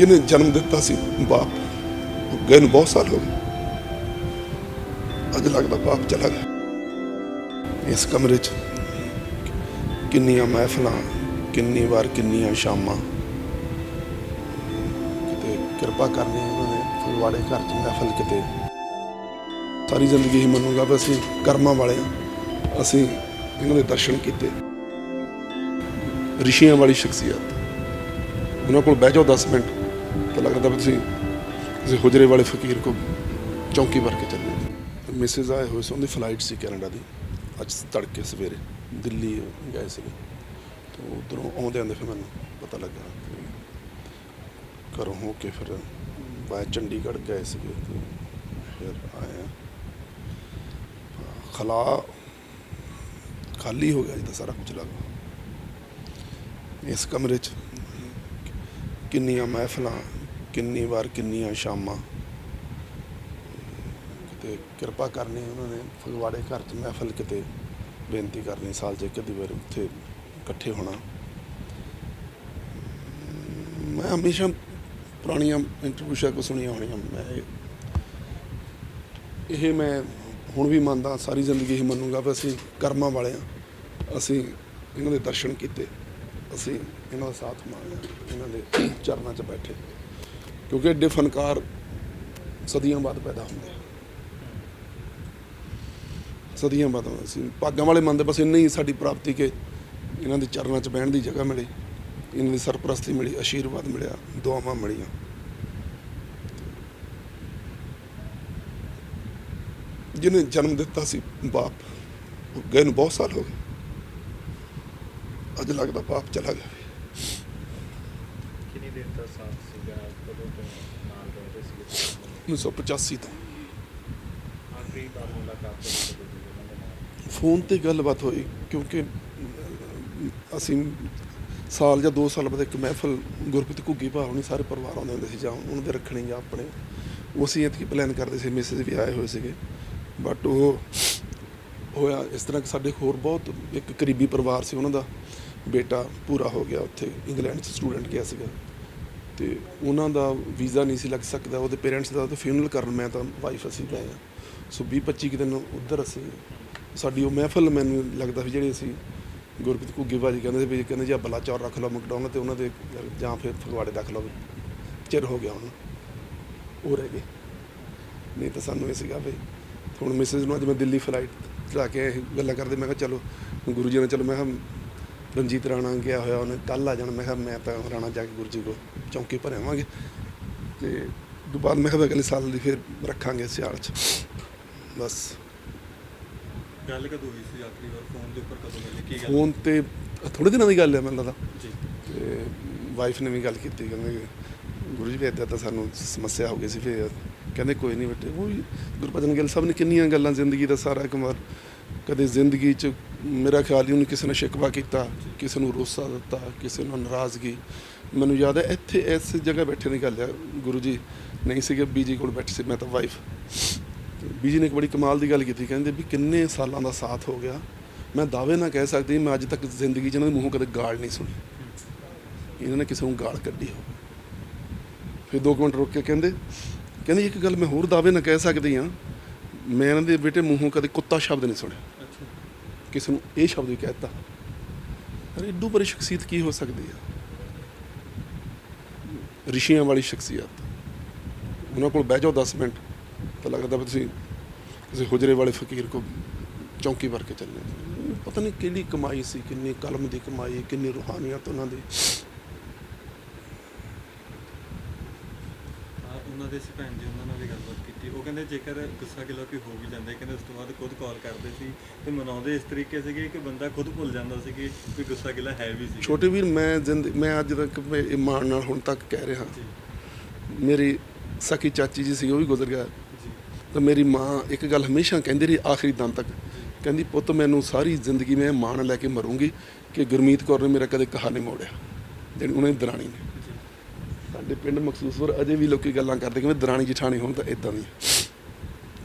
ਜਿਹਨੇ ਜਨਮ ਦਿੱਤਾ ਸੀ, ਬਾਪ। ਗਏ ਨੂੰ ਬਹੁਤ ਸਾਲ ਹੋ ਗਏ। ਅੱਜ ਲੱਗਦਾ ਬਾਪ ਚਲਾ ਗਿਆ। ਇਸ ਕਮਰੇ 'ਚ ਕਿੰਨੀਆਂ ਮਹਿਫਲਾਂ, ਕਿੰਨੀ ਵਾਰ ਕਿੰਨੀਆਂ ਸ਼ਾਮਾਂ। ਕਿਤੇ ਕਿਰਪਾ ਕਰਨੀ ਉਹਨਾਂ ਨੇ ਫਗਵਾੜੇ ਘਰ 'ਚ ਮਹਿਫਲ ਕਿਤੇ। ਸਾਰੀ ਜ਼ਿੰਦਗੀ ਹੀ ਮੰਨੂਗਾ ਵੀ ਅਸੀਂ ਕਰਮਾਂ ਵਾਲੇ ਹਾਂ ਅਸੀਂ ਇਹਨਾਂ ਦੇ ਦਰਸ਼ਨ ਕੀਤੇ। ਰਿਸ਼ੀਆਂ ਵਾਲੀ ਸ਼ਖਸੀਅਤ। ਉਹਨਾਂ ਕੋਲ ਬਹਿ ਜਾਓ 10 ਮਿੰਟ। ਤਾਂ ਲੱਗਦਾ ਵੀ ਤੁਸੀਂ ਕਿਸੇ ਹੁਜਰੇ ਵਾਲੇ ਫਕੀਰ ਕੋ ਚੌਂਕੀ ਭਰ ਕੇ ਚੱਲੇ। ਮਿਸਿਸ ਆਏ ਹੋਏ ਸੀ, ਉਹਦੀ ਫਲਾਈਟ ਸੀ ਕੈਨੇਡਾ ਦੀ। ਅੱਜ ਤੜਕੇ ਸਵੇਰੇ ਦਿੱਲੀ ਗਏ ਸੀਗੇ। ਤੇ ਉਧਰੋਂ ਆਉਂਦੇ ਆਉਂਦੇ ਫਿਰ ਮੈਨੂੰ ਪਤਾ ਲੱਗਾ ਘਰੋਂ ਹੋ ਕੇ ਫਿਰ ਬਾਏ ਚੰਡੀਗੜ੍ਹ ਗਏ ਸੀਗੇ ਤੇ ਫਿਰ ਆਏ ਖਲਾ ਖਾਲੀ ਹੋ ਗਿਆ ਜਿੱਦਾਂ ਸਾਰਾ ਕੁਝ ਲੱਗਾ ਇਸ ਕਮਰੇ 'ਚ ਕਿੰਨੀਆਂ ਮਹਿਫਲਾਂ, ਕਿੰਨੀ ਵਾਰ ਕਿੰਨੀਆਂ ਸ਼ਾਮਾਂ। ਕਿਤੇ ਕਿਰਪਾ ਕਰਨੀ ਉਹਨਾਂ ਨੇ, ਫਗਵਾੜੇ ਘਰ 'ਚ ਮਹਿਫਲ ਕਿਤੇ ਬੇਨਤੀ ਕਰਨੀ, ਸਾਲ 'ਚ ਇੱਕ ਅੱਧੀ ਵਾਰ ਉੱਥੇ ਇਕੱਠੇ ਹੋਣਾ। ਮੈਂ ਹਮੇਸ਼ਾ ਪੁਰਾਣੀਆਂ ਇੰਟਰਵਿਊ ਸ਼ਾ ਕੋ ਸੁਣੀਆਂ ਹੋਣੀਆਂ, ਮੈਂ ਇਹ- ਇਹ ਮੈਂ ਹੁਣ ਵੀ ਮੰਨਦਾ, ਸਾਰੀ ਜ਼ਿੰਦਗੀ ਹੀ ਮੰਨੂਗਾ ਵੀ ਅਸੀਂ ਕਰਮਾਂ ਵਾਲੇ ਹਾਂ। ਅਸੀਂ ਇਹਨਾਂ ਦੇ ਦਰਸ਼ਨ ਕੀਤੇ। ਅਸੀਂ ਇਹਨਾਂ ਦਾ ਸਾਥ ਮੰਗਿਆ ਇਹਨਾਂ ਦੇ ਚਰਨਾਂ 'ਚ ਬੈਠੇ। ਕਿਉਂਕਿ ਐਡੇ ਫਨਕਾਰ ਸਦੀਆਂ ਬਾਅਦ ਪੈਦਾ ਹੁੰਦੇ ਆ। ਸਦੀਆਂ ਬਾਅਦ ਅਸੀਂ ਭਾਗਾਂ ਵਾਲੇ ਮੰਨਦੇ, ਬਸ ਇੰਨੀ ਹੀ ਸਾਡੀ ਪ੍ਰਾਪਤੀ ਕਿ ਇਹਨਾਂ ਦੇ ਚਰਨਾਂ 'ਚ ਬਹਿਣ ਦੀ ਜਗ੍ਹਾ ਮਿਲੀ, ਇਹਨਾਂ ਦੀ ਸਰਪ੍ਰਸਤੀ ਮਿਲੀ, ਆਸ਼ੀਰਵਾਦ ਮਿਲਿਆ, ਦੁਆਵਾਂ ਮਿਲੀਆਂ। ਜਿਹਨੇ ਜਨਮ ਦਿੱਤਾ ਸੀ ਬਾਪ, ਉਹ ਗਏ ਨੂੰ ਬਹੁਤ ਸਾਲ ਹੋ ਗਏ। ਅੱਜ ਲੱਗਦਾ ਬਾਪ ਚਲਾ ਗਿਆ। ਕਿੰਨੀ ਦੇਰ ਦਾ ਸਾਥ ਸੀਗਾ? ਕਦੋਂ ਤੋਂ ਨਾਲ ਰਹਿੰਦੇ ਸੀਗੇ? 1985 ਤੋਂ। ਆਖਰੀ ਵਾਰ ਮੁਲਾਕਾਤ ਕਦੋਂ ਹੋਈ ਸੀ ਉਹਨਾਂ ਦੇ ਨਾਲ? ਫੋਨ ਤੇ ਗੱਲਬਾਤ ਹੋਈ ਕਿਉਂਕਿ ਅਸੀਂ ਸਾਲ ਜਾਂ 2 ਸਾਲ ਬਾਅਦ ਇੱਕ ਮਹਿਫਲ ਗੁਰਪ੍ਰੀਤ ਘੁੱਗੀ ਭਾ ਹੋਣੀ ਸਾਰੇ ਪਰਿਵਾਰ ਆਉਂਦੇ ਹੁੰਦੇ ਸੀ ਜਾਂ ਉਹਨਾਂ ਦੇ ਰੱਖਣੇ ਜਾਂ ਆਪਣੇ। ਉਹ ਅਸੀਂ ਇਤਕੀ ਪਲਾਨ ਕਰਦੇ ਸੀ ਮੈਸੇਜ ਵੀ ਆਏ ਹੋਏ ਸੀਗੇ। ਬਟ ਉਹ ਹੋਇਆ ਇਸ ਤਰ੍ਹਾਂ ਕਿ ਸਾਡੇ ਹੋਰ ਬਹੁਤ ਇੱਕ ਕਰੀਬੀ ਪਰਿਵਾਰ ਸੀ ਉਹਨਾਂ ਦਾ। ਬੇਟਾ ਪੂਰਾ ਹੋ ਗਿਆ ਉੱਥੇ, ਇੰਗਲੈਂਡ 'ਚ ਸਟੂਡੈਂਟ ਗਿਆ ਸੀਗਾ। ਤੇ ਉਹਨਾਂ ਦਾ ਵੀਜ਼ਾ ਨਹੀਂ ਸੀ ਲੱਗ ਸਕਦਾ, ਉਹਦੇ ਪੇਰੈਂਟਸ ਦਾ ਤਾਂ ਫਿਊਨਲ ਕਰਨ ਮੈਂ ਤਾਂ ਵਾਈਫ ਅਸੀਂ ਗਏ ਆ ਸੋ 20 25 ਕੁ ਦਿਨ ਉੱਧਰ ਅਸੀਂ, ਸਾਡੀ ਉਹ ਮਹਿਫਲ ਮੈਨੂੰ ਲੱਗਦਾ ਵੀ ਜਿਹੜੇ ਅਸੀਂ ਗੁਰਪ੍ਰੀਤ ਘੁੱਗੀ ਭਾਜੀ ਕਹਿੰਦੇ ਸੀ ਵੀ ਕਹਿੰਦੇ ਜੀ ਆਹ ਬਲਾਚੌਰ ਰੱਖ ਲਓ ਮਕਡੋਨਲ ਤੇ ਉਹਨਾਂ ਦੇ ਜਾਂ ਫਿਰ ਫਗਵਾੜੇ ਰੱਖ ਲਓ, ਚਿਰ ਹੋ ਗਿਆ ਹੁਣ, ਉਹ ਰਹਿ ਗਏ। ਨਹੀਂ ਤਾਂ ਸਾਨੂੰ ਇਹ ਸੀਗਾ ਵੀ ਹੁਣ ਮਿਸਿਸ ਨੂੰ ਅੱਜ ਮੈਂ ਦਿੱਲੀ ਫਲਾਈਟ ਚਲਾ ਕੇ ਆਇਆ ਗੱਲਾਂ ਕਰਦੇ ਮੈਂ ਕਿਹਾ ਚਲੋ, ਗੁਰੂ ਜੀ ਨੇ ਚਲੋ, ਮੈਂ ਕਿਹਾ ਰਣਜੀਤ ਰਾਣਾ ਗਿਆ ਹੋਇਆ ਉਹਨੇ ਕੱਲ ਆ ਜਾਣਾ। ਮੈਂ ਕਿਹਾ ਮੈਂ ਤਾਂ ਰਾਣਾ ਜਾ ਕੇ ਗੁਰੂ ਜੀ ਕੋ ਚੌਂਕੀ ਭਰਿਆਵਾਂਗੇ ਤੇ ਬਾਅਦ ਮੈਂ ਕਿਹਾ ਅਗਲੇ ਸਾਲ ਦੀ ਫਿਰ ਰੱਖਾਂਗੇ ਸਿਆਲ ਚ। ਬਸ। ਗੱਲ ਕਦੋਂ ਹੋਈ ਸੀ ਆਖਰੀ ਵਾਰ ਫੋਨ ਦੇ ਉੱਪਰ ਕਦੋਂ ਮਿਲੇ? ਕੀ ਗੱਲ? ਫੋਨ ਤੇ ਥੋੜੇ ਦਿਨਾਂ ਦੀ ਗੱਲ ਹੈ ਮੈਨੂੰ ਲੱਗਦਾ ਜੀ। ਤੇ ਵਾਈਫ ਨੇ ਵੀ ਗੱਲ ਕੀਤੀ ਕਹਿੰਦੇ ਗੁਰੂ ਜੀ ਵੀ ਇੱਦਾਂ ਤਾਂ ਸਾਨੂੰ ਸਮੱਸਿਆ ਹੋ ਗਈ ਸੀ ਫਿਰ ਕਹਿੰਦੇ ਕੋਈ ਨਹੀਂ ਬੇਟੇ, ਉਹ ਵੀ ਗੁਰਪਤਨ ਗਿੱਲ ਸਾਹਿਬ ਨੇ ਕਿੰਨੀਆਂ ਗੱਲਾਂ ਜ਼ਿੰਦਗੀ ਦਾ ਸਾਰਾ ਕਮਾਲ ਕਦੇ ਜ਼ਿੰਦਗੀ 'ਚ ਮੇਰਾ ਖਿਆਲ ਹੀ ਉਹਨੇ ਕਿਸੇ ਨੇ ਸ਼ਿਕਵਾ ਕੀਤਾ, ਕਿਸੇ ਨੂੰ ਰੋਸਾ ਦਿੱਤਾ, ਕਿਸੇ ਨੂੰ ਨਾਰਾਜ਼ਗੀ। ਮੈਨੂੰ ਯਾਦ ਹੈ ਇੱਥੇ ਇਸ ਜਗ੍ਹਾ ਬੈਠੇ ਦੀ ਗੱਲ ਹੈ, ਗੁਰੂ ਜੀ ਨਹੀਂ ਸੀਗੇ, ਬੀਜੀ ਕੋਲ ਬੈਠੇ ਸੀ, ਮੈਂ ਤਾਂ ਵਾਈਫ ਬੀਜੀ ਨੇ ਇੱਕ ਬੜੀ ਕਮਾਲ ਦੀ ਗੱਲ ਕੀਤੀ, ਕਹਿੰਦੇ ਵੀ ਕਿੰਨੇ ਸਾਲਾਂ ਦਾ ਸਾਥ ਹੋ ਗਿਆ। ਮੈਂ ਦਾਅਵੇ ਨਾਲ ਕਹਿ ਸਕਦੀ, ਮੈਂ ਅੱਜ ਤੱਕ ਜ਼ਿੰਦਗੀ 'ਚ ਇਹਨਾਂ ਦੇ ਮੂੰਹੋਂ ਕਦੇ ਗਾਲ ਨਹੀਂ ਸੁਣੀ। ਇਹਨਾਂ ਨੇ ਕਿਸੇ ਨੂੰ ਗਾਲ ਕੱਢੀ ਹੋਵੇ। ਫਿਰ ਦੋ ਕੁ ਮਿੰਟ ਰੁਕ ਕੇ ਕਹਿੰਦੇ ਕਹਿੰਦੇ ਇੱਕ ਗੱਲ ਮੈਂ ਹੋਰ ਦਾਅਵੇ ਨਾਲ ਕਹਿ ਸਕਦੀ ਹਾਂ। ਮੈਂ ਇਹਨਾਂ ਦੇ ਬੇਟੇ ਮੂੰਹੋਂ ਕਦੇ ਕੁੱਤਾ ਸ਼ਬਦ ਨਹੀਂ ਸੁਣਿਆ। ਕਿਸੇ ਨੂੰ ਇਹ ਸ਼ਬਦ ਵੀ ਕਹਿਤਾ ਅਰੇ ਇੱਡੂ ਬੜੀ ਸ਼ਖਸੀਅਤ ਕੀ ਹੋ ਸਕਦੀ ਹੈ ਰਿਸ਼ੀਆਂ ਵਾਲੀ ਸ਼ਖਸੀਅਤ। ਉਹਨਾਂ ਕੋਲ ਬਹਿ ਜਾਓ 10 ਮਿੰਟ ਤਾਂ ਲੱਗਦਾ ਵੀ ਤੁਸੀਂ ਕਿਸੇ ਹੁਜਰੇ ਵਾਲੇ ਫਕੀਰ ਕੋ ਚੌਂਕੀ ਭਰ ਕੇ ਚੱਲੇ। ਪਤਾ ਨਹੀਂ ਕਿਹੜੀ ਕਮਾਈ ਸੀ ਕਿੰਨੀ ਕਲਮ ਦੀ ਕਮਾਈ ਕਿੰਨੀ ਰੂਹਾਨੀਅਤ ਉਹਨਾਂ ਦੀ ਆ ਉਹਨਾਂ ਦੇ ਸੀ ਭੈਣ ਜੀ ਉਹਨਾਂ ਨਾਲ ਵੀ ਗੱਲਬਾਤ ਕੀਤੀ। ਉਹ ਕਹਿੰਦੇ ਜੇਕਰ ਗੁੱਸਾ ਗਿਲਾ ਕੋਈ ਹੋ ਵੀ ਜਾਂਦਾ ਕਹਿੰਦੇ ਉਸ ਤੋਂ ਬਾਅਦ ਖੁਦ ਕਾਲ ਕਰਦੇ ਸੀ ਤੇ ਮਨਾਉਂਦੇ ਇਸ ਤਰੀਕੇ ਸੀਗੇ ਕਿ ਬੰਦਾ ਖੁਦ ਭੁੱਲ ਜਾਂਦਾ ਸੀ ਕਿ ਕੋਈ ਗੁੱਸਾ ਗਿਲਾ ਹੈ ਵੀ ਸੀ ਛੋਟੇ ਵੀਰ ਮੈਂ ਜ਼ਿੰਦ ਮੈਂ ਅੱਜ ਤੱਕ ਮੈਂ ਇਹ ਮਾਣ ਨਾਲ ਹੁਣ ਤੱਕ ਕਹਿ ਰਿਹਾ। ਮੇਰੀ ਸਕੀ ਚਾਚੀ ਜੀ ਸੀ ਉਹ ਵੀ ਗੁਜ਼ਰ ਗਿਆ। ਜੀ। ਤਾਂ ਮੇਰੀ ਮਾਂ ਇੱਕ ਗੱਲ ਹਮੇਸ਼ਾ ਕਹਿੰਦੀ ਰਹੀ ਆਖਰੀ ਦਮ ਤੱਕ। ਕਹਿੰਦੀ ਪੁੱਤ ਮੈਨੂੰ ਸਾਰੀ ਜ਼ਿੰਦਗੀ ਮੈਂ ਮਾਣ ਲੈ ਕੇ ਮਰੂੰਗੀ ਕਿ ਗੁਰਮੀਤ ਕੌਰ ਨੇ ਮੇਰਾ ਕਦੇ ਕਹਾ ਨਹੀਂ ਮੋੜਿਆ। ਜਿਹੜੀ ਉਹਨਾਂ ਦਰਾਣੀ ਨੇ। ਸਾਡੇ ਪਿੰਡ ਮਖਸੂਸਪੁਰ ਅਜੇ ਵੀ ਲੋਕੀ ਗੱਲਾਂ ਕਰਦੇ ਕਿ ਦਰਾਣੀ ਜਠਾਣੀ ਹੋਣ ਤਾਂ ਇਦਾਂ ਦੀ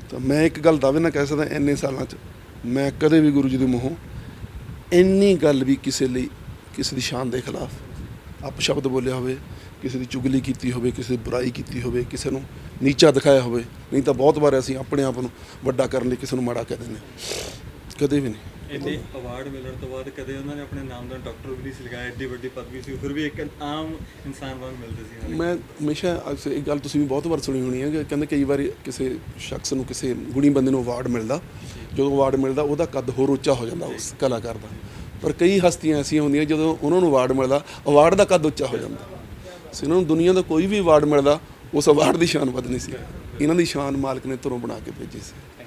ਤਾਂ ਮੈਂ ਇੱਕ ਗੱਲ ਦਾਅਵੇ ਨਾਲ ਕਹਿ ਸਕਦਾ ਇੰਨੇ ਸਾਲਾਂ 'ਚ, ਮੈਂ ਕਦੇ ਵੀ ਗੁਰੂ ਜੀ ਦੇ ਮੂੰਹੋਂ ਇੰਨੀ ਗੱਲ ਵੀ ਕਿਸੇ ਲਈ ਕਿਸੇ ਦੀ ਸ਼ਾਨ ਦੇ ਖਿਲਾਫ ਅਪ ਸ਼ਬਦ ਬੋਲਿਆ ਹੋਵੇ, ਕਿਸੇ ਦੀ ਚੁਗਲੀ ਕੀਤੀ ਹੋਵੇ, ਕਿਸੇ ਦੀ ਬੁਰਾਈ ਕੀਤੀ ਹੋਵੇ, ਕਿਸੇ ਨੂੰ ਨੀਚਾ ਦਿਖਾਇਆ ਹੋਵੇ, ਨਹੀਂ ਤਾਂ ਬਹੁਤ ਵਾਰ ਅਸੀਂ ਆਪਣੇ ਆਪ ਨੂੰ ਵੱਡਾ ਕਰਨ ਲਈ ਕਿਸੇ ਨੂੰ ਮਾੜਾ ਕਹਿ ਦਿੰਦੇ ਹਾਂ। ਕਦੇ ਵੀ ਨਹੀਂ ਇੰਨੇ ਅਵਾਰਡ ਮਿਲਣ ਤੋਂ ਬਾਅਦ ਕਦੇ ਉਹਨਾਂ ਨੇ ਆਪਣੇ ਨਾਮ ਦਾ ਡਾਕਟਰ ਵੀ ਨਹੀਂ ਸੀ ਲਗਾਇਆ ਐਡੀ ਵੱਡੀ ਪਦਵੀ ਸੀ ਫਿਰ ਵੀ ਇੱਕ ਆਮ ਇਨਸਾਨ ਵਾਂਗ ਮਿਲਦੇ ਸੀ। ਮੈਂ ਹਮੇਸ਼ਾ ਅਕਸਰ ਇਹ ਗੱਲ ਤੁਸੀਂ ਵੀ ਬਹੁਤ ਵਾਰ ਸੁਣੀ ਹੋਣੀ ਹੈ ਕਿ ਕਹਿੰਦੇ ਕਈ ਵਾਰੀ ਕਿਸੇ ਸ਼ਖਸ ਨੂੰ ਕਿਸੇ ਗੁਣੀ ਬੰਦੇ ਨੂੰ ਅਵਾਰਡ ਮਿਲਦਾ ਜਦੋਂ ਅਵਾਰਡ ਮਿਲਦਾ ਉਹਦਾ ਕੱਦ ਹੋਰ ਉੱਚਾ ਹੋ ਜਾਂਦਾ ਉਸ ਕਲਾਕਾਰ ਦਾ। ਪਰ ਕਈ ਹਸਤੀਆਂ ਐਸੀਆਂ ਹੁੰਦੀਆਂ ਜਦੋਂ ਉਹਨਾਂ ਨੂੰ ਅਵਾਰਡ ਮਿਲਦਾ ਅਵਾਰਡ ਦਾ ਕੱਦ ਉੱਚਾ ਹੋ ਜਾਂਦਾ। ਸੋ ਇਹਨਾਂ ਨੂੰ ਦੁਨੀਆ ਦਾ ਕੋਈ ਵੀ ਅਵਾਰਡ ਮਿਲਦਾ ਉਸ ਅਵਾਰਡ ਦੀ ਸ਼ਾਨ ਵਧਣੀ ਸੀ। ਇਹਨਾਂ ਦੀ ਸ਼ਾਨ ਮਾਲਕ ਨੇ ਧਰੋਂ ਬਣਾ ਕੇ ਭੇਜੀ ਸੀ।